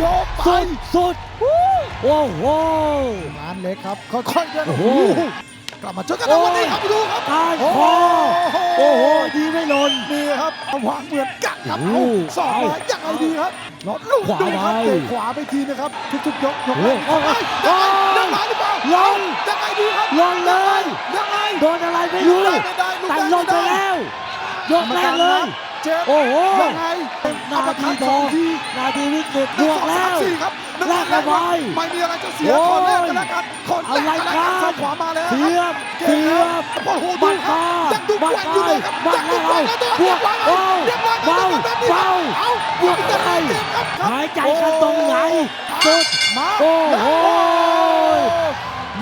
สุดสุดโอ้โหร้านเล็กครับค่อยๆเดินโอ้โหกลับมาเจอกันแล้ววันนี้ครับดูครับใต้โอ้คโหอโอ้โหดีไม่หล่นนี่ครับวางเหมือนกันครับโอ้เอาโหสองมายังไงดีครับลอดลูกขวาดูครับไว้เตะขวาไปทีนะครับทุกๆยกยกโอ้ไปโหเอ้ยโอ้ยังโหไงยังไงหรือเปล่าลงยังไงดีครับลงเลยยังไงโดนอะไรไม่ลูรู้กได้ไม่ได้ลูกแต่ได้ลงไปม่ด้แล้วยกแรกเลยเจ็บโอ้โหยังไงนา ทีอัปเปอร์คัตทสอองงทีนาทีวิกฤตหบนึ่งวสกองแล้สามวสี่ครับหนึ่งแลกกันไว้ไม่มีอะไรจะเสียโอ้ยขอแรกกันแล้วกันขอแรอะไรกกันแล้วกันครับซ้ายขวามาแล้วเสีครับยบเสียบโอ้โหบัดูดครัมาบยังดูบัแกดว่งอยู่เลยครับบัยัดงดูแล้วแกว่งแล้วตัวบเรีวยกบร้อยเบาเรียบร้อยเบาแบบนี้ครับเบาเอาบวกกันหายใจกันตรงไหนสุดมาโอ้โห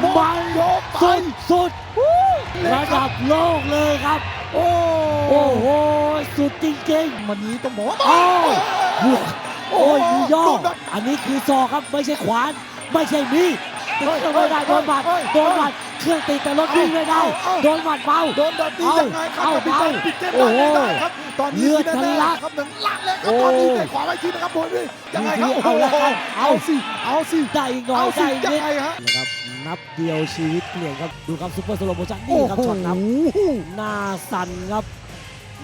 หมมัดนยกไปสุด สุดระดับโลกเลยครับ โอ้โอ้โห สุดจริงวันนี้ต้องบอกว่าๆอ้าวบวกโอ้ยมีย่อโดนแบบอันนี้คือศอกครับไม่ใช่ขวาน ไม่ใช่มีดติดเครื่องไม่ได้โดนหมัดเฮ้ยโดนหมัด เครื่องติดแต่รถวิ่งไม่ได้เอ้าโดนหมัดเบา โดนแบบนี้ยังไงครับเอากับพี่เอาปิดเกมโอ้โหได้ครับ ตอนนี้เลือดที่แน่ทะลักๆครับหนึ่งลักแล้วครับตอนนี้เตะขวาไปทีนะครับโบยด้วยยังไงครับเอาโอ้แล้วโหครับเอาเอาสิเอาสิได้อีกหน่อยเอาสิได้อีกยังนิดไงฮะนะครับนับเดียวชีวิตเปลี่ยนครับดูครับซุปเปอร์สโลโมชั่นโอ้นี่ครับโหช็อตนับหน้าสั่นครับ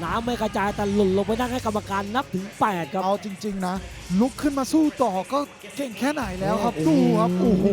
น้ำไม่กระจายแต่หล่นลงไปนั่งให้กรรมการนับถึง 8 ครับ เอาจริง ๆ นะ ลุกขึ้นมาสู้ต่อก็เก่งแค่ไหนแล้วครับโอ้โหดูครับโอ้โห